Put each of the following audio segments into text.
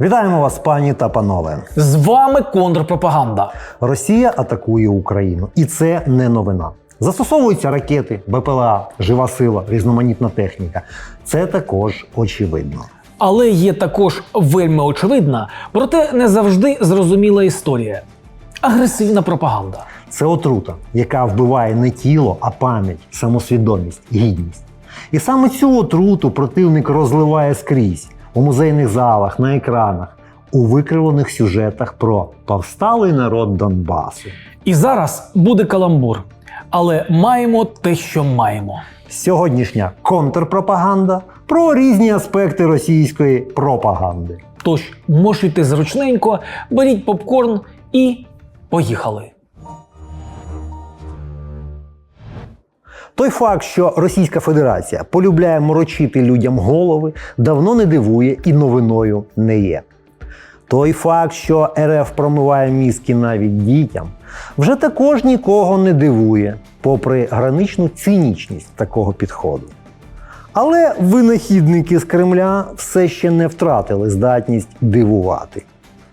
Вітаємо вас, пані та панове. З вами контрпропаганда. Росія атакує Україну, і це не новина. Застосовуються ракети, БПЛА, жива сила, різноманітна техніка. Це також очевидно. Але є також вельми очевидна, проте не завжди зрозуміла історія. Агресивна пропаганда. Це отрута, яка вбиває не тіло, а пам'ять, самосвідомість, гідність. І саме цю отруту противник розливає скрізь у музейних залах, на екранах, у викривлених сюжетах про повсталий народ Донбасу. І зараз буде каламбур. Але маємо те, що маємо. Сьогоднішня контрпропаганда про різні аспекти російської пропаганди. Тож мошуйте зручненько, беріть попкорн і поїхали. Той факт, що Російська Федерація полюбляє морочити людям голови, давно не дивує і новиною не є. Той факт, що РФ промиває мізки навіть дітям, вже також нікого не дивує, попри граничну цинічність такого підходу. Але винахідники з Кремля все ще не втратили здатність дивувати.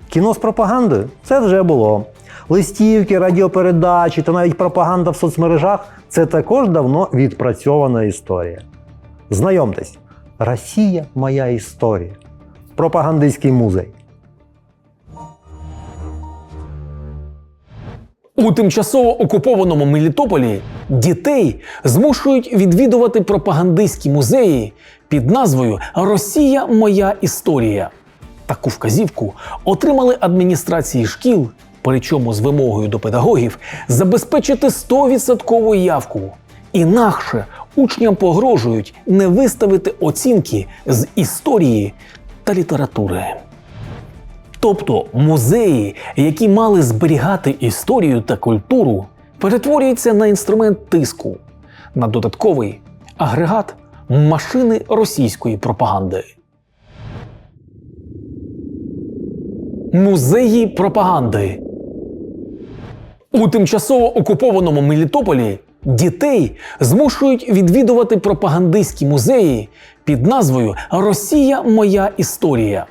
Кіно з пропагандою це вже було. Листівки, радіопередачі та навіть пропаганда в соцмережах це також давно відпрацьована історія. Знайомтесь, Росія моя історія. Пропагандистський музей. У тимчасово окупованому Мелітополі дітей змушують відвідувати пропагандистські музеї під назвою Росія моя історія. Таку вказівку отримали адміністрації шкіл, причому з вимогою до педагогів забезпечити 100% явку. Інакше учням погрожують не виставити оцінки з історії та літератури. Тобто музеї, які мали зберігати історію та культуру, перетворюються на інструмент тиску, на додатковий агрегат машини російської пропаганди. Музеї пропаганди. У тимчасово окупованому Мелітополі дітей змушують відвідувати пропагандистські музеї під назвою Росія моя історія.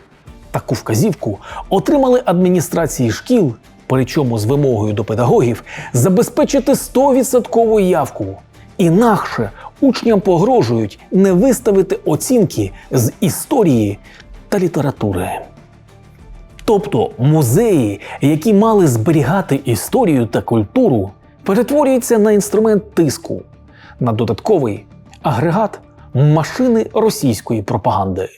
Таку вказівку отримали адміністрації шкіл, причому з вимогою до педагогів забезпечити 100% явку. Інакше учням погрожують не виставити оцінки з історії та літератури. Тобто музеї, які мали зберігати історію та культуру, перетворюються на інструмент тиску, на додатковий агрегат машини російської пропаганди.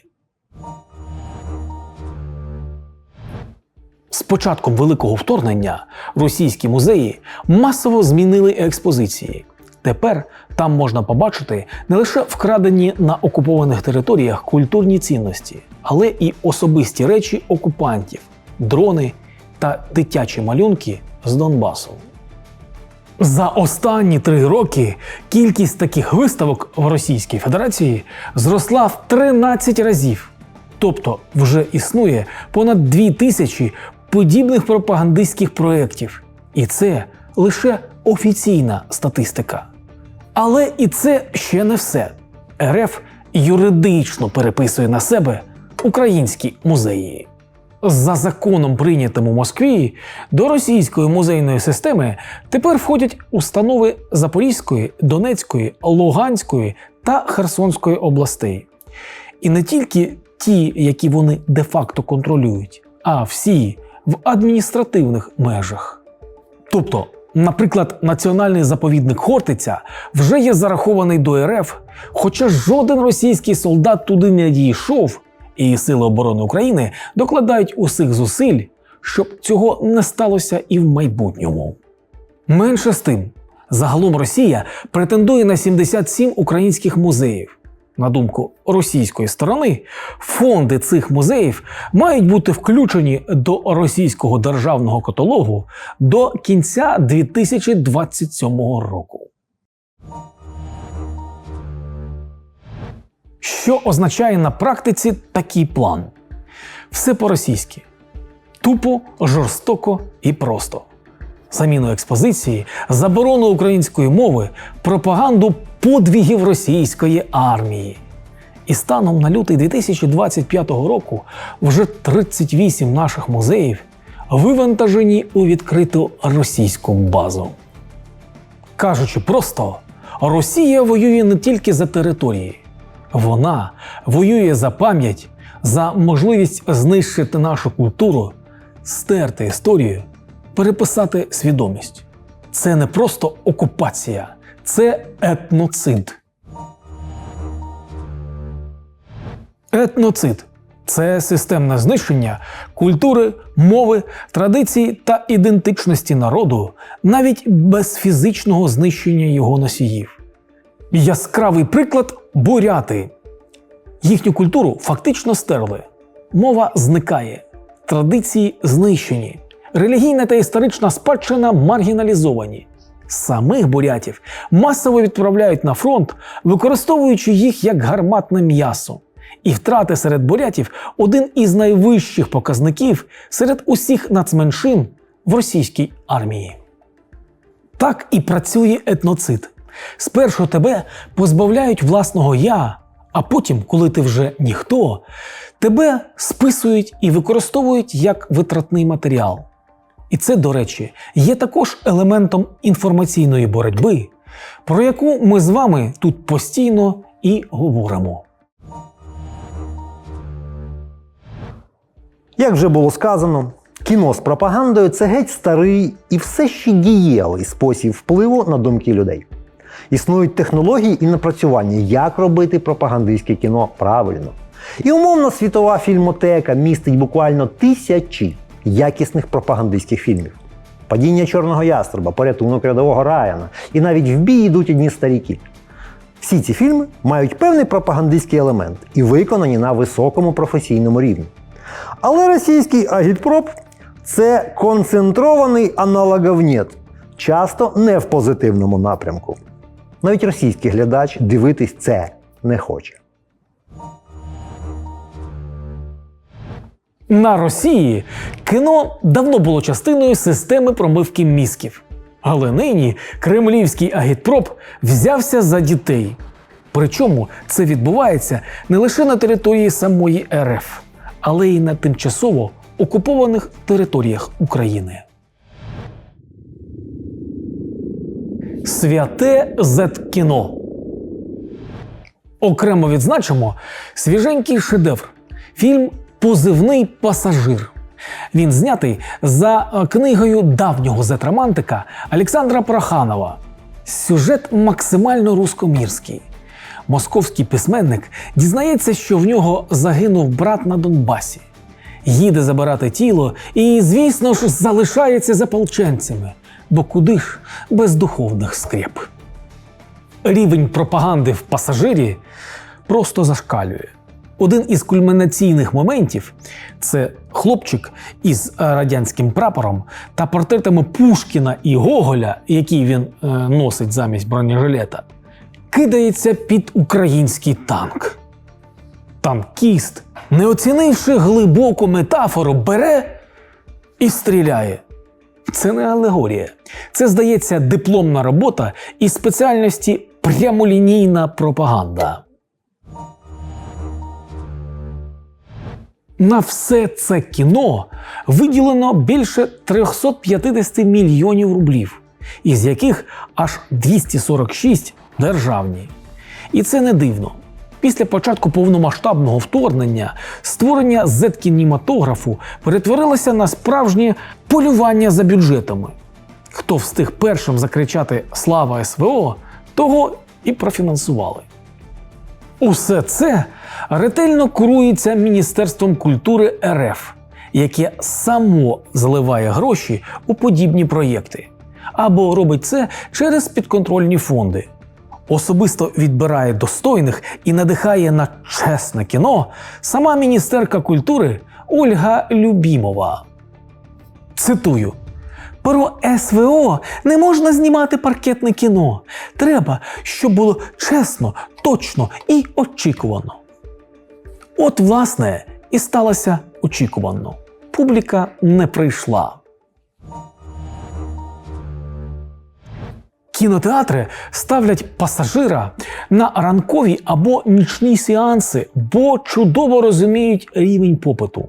З початком великого вторгнення російські музеї масово змінили експозиції. Тепер там можна побачити не лише вкрадені на окупованих територіях культурні цінності, але і особисті речі окупантів, дрони та дитячі малюнки з Донбасу. За останні три роки кількість таких виставок в Російській Федерації зросла в 13 разів. Тобто вже існує понад 2 тисячі подібних пропагандистських проєктів. І це лише офіційна статистика. Але і це ще не все. РФ юридично переписує на себе українські музеї. За законом, прийнятим у Москві, до російської музейної системи тепер входять установи Запорізької, Донецької, Луганської та Херсонської областей. І не тільки ті, які вони де-факто контролюють, а всі в адміністративних межах. Тобто, наприклад, національний заповідник Хортиця вже є зарахований до РФ, хоча жоден російський солдат туди не дійшов, і Сили оборони України докладають усіх зусиль, щоб цього не сталося і в майбутньому. Менше з тим, загалом Росія претендує на 77 українських музеїв. На думку російської сторони, фонди цих музеїв мають бути включені до російського державного каталогу до кінця 2027 року. Що означає на практиці такий план? Все по-російськи. Тупо, жорстоко і просто. Заміну експозиції, заборону української мови, пропаганду подвігів російської армії. І станом на лютий 2025 року вже 38 наших музеїв вивантажені у відкриту російську базу. Кажучи просто, Росія воює не тільки за території, вона воює за пам'ять, за можливість знищити нашу культуру, стерти історію, переписати свідомість. Це не просто окупація, це етноцид. Етноцид це системне знищення культури, мови, традицій та ідентичності народу, навіть без фізичного знищення його носіїв. Яскравий приклад буряти. Їхню культуру фактично стерли. Мова зникає, традиції знищені, релігійна та історична спадщина маргіналізовані. Самих бурятів масово відправляють на фронт, використовуючи їх як гарматне м'ясо. І втрати серед бурятів один із найвищих показників серед усіх нацменшин в російській армії. Так і працює етноцид. Спершу тебе позбавляють власного я, а потім, коли ти вже ніхто, тебе списують і використовують як витратний матеріал. І це, до речі, є також елементом інформаційної боротьби, про яку ми з вами тут постійно і говоримо. Як вже було сказано, кіно з пропагандою це геть старий і все ще дієвий спосіб впливу на думки людей. Існують технології і напрацювання, як робити пропагандистське кіно правильно. І умовна світова фільмотека містить буквально тисячі якісних пропагандистських фільмів. Падіння чорного ястреба, порятунок рядового Райана і навіть в бій йдуть одні старіки. Всі ці фільми мають певний пропагандистський елемент і виконані на високому професійному рівні. Але російський агітпроп це концентрований аналоговнєт, часто не в позитивному напрямку. Навіть російський глядач дивитись це не хоче. На Росії кіно давно було частиною системи промивки мізків. Але нині кремлівський агітпроп взявся за дітей. Причому це відбувається не лише на території самої РФ, але й на тимчасово окупованих територіях України. Святе зет-кіно. Окремо відзначимо свіженький шедевр фільм Позивний пасажир. Він знятий за е, книгою давнього зет-романтика Олександра Проханова. Сюжет максимально рускомірський. Московський письменник дізнається, що в нього загинув брат на Донбасі. Їде забирати тіло і, звісно ж, залишається за полченцями. Бо куди ж без духовних скреп? Рівень пропаганди в пасажирі просто зашкалює. Один із кульмінаційних моментів це хлопчик із е, радянським прапором та портретами Пушкіна і Гоголя, які він е, носить замість бронежилета, кидається під український танк. Танкіст, не оцінивши глибоку метафору, бере і стріляє. Це не алегорія. Це, здається, дипломна робота із спеціальності прямолінійна пропаганда. На все це кіно виділено більше 350 мільйонів рублів, із яких аж 246 державні. І це не дивно. Після початку повномасштабного вторгнення створення Z-кінематографу перетворилося на справжнє полювання за бюджетами. Хто встиг першим закричати Слава СВО, того і профінансували. Усе це ретельно курується Міністерством культури РФ, яке само заливає гроші у подібні проєкти, або робить це через підконтрольні фонди. Особисто відбирає достойних і надихає на чесне кіно сама міністерка культури Ольга Любімова. Цитую. Про СВО не можна знімати паркетне кіно. Треба, щоб було чесно, точно і очікувано. От, власне, і сталося очікувано. Публіка не прийшла. Кінотеатри ставлять пасажира на ранкові або нічні сеанси, бо чудово розуміють рівень попиту.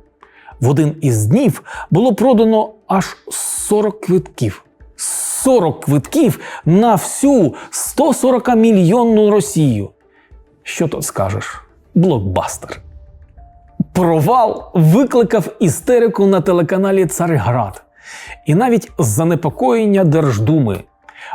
В один із днів було продано аж 40 квитків. 40 квитків на всю 140 мільйонну Росію. Що тут скажеш? Блокбастер. Провал викликав істерику на телеканалі Царград і навіть занепокоєння Держдуми.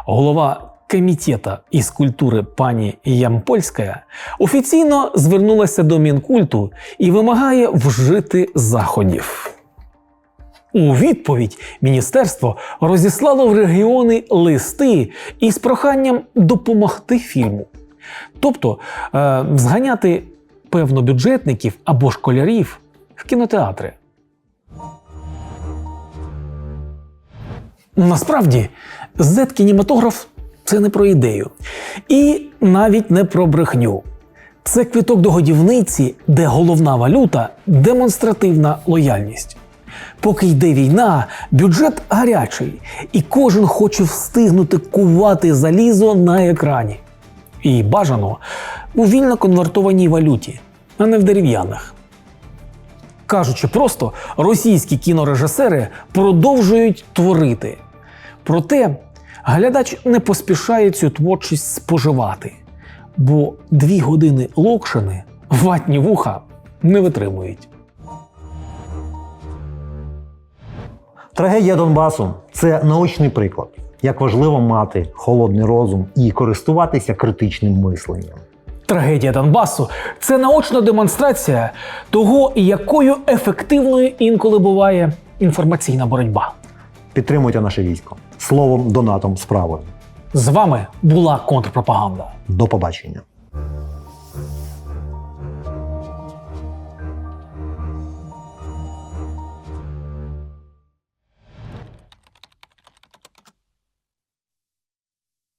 Голова комітета із культури пані Ямпольська офіційно звернулася до Мінкульту і вимагає вжити заходів. У відповідь міністерство розіслало в регіони листи із проханням допомогти фільму. Тобто е, зганяти певно бюджетників або школярів в кінотеатри. Насправді, Z-кінематограф це не про ідею. І навіть не про брехню. Це квиток до годівниці, де головна валюта демонстративна лояльність. Поки йде війна, бюджет гарячий, і кожен хоче встигнути кувати залізо на екрані. І бажано у вільно конвертованій валюті, а не в дерев'яних. Кажучи просто, російські кінорежисери продовжують творити. Проте глядач не поспішає цю творчість споживати, бо дві години локшини ватні вуха не витримують. Трагедія Донбасу це наочний приклад, як важливо мати холодний розум і користуватися критичним мисленням. Трагедія Донбасу це наочна демонстрація того, якою ефективною інколи буває інформаційна боротьба. Підтримуйте наше військо словом, донатом, справою. З вами була контрпропаганда. До побачення.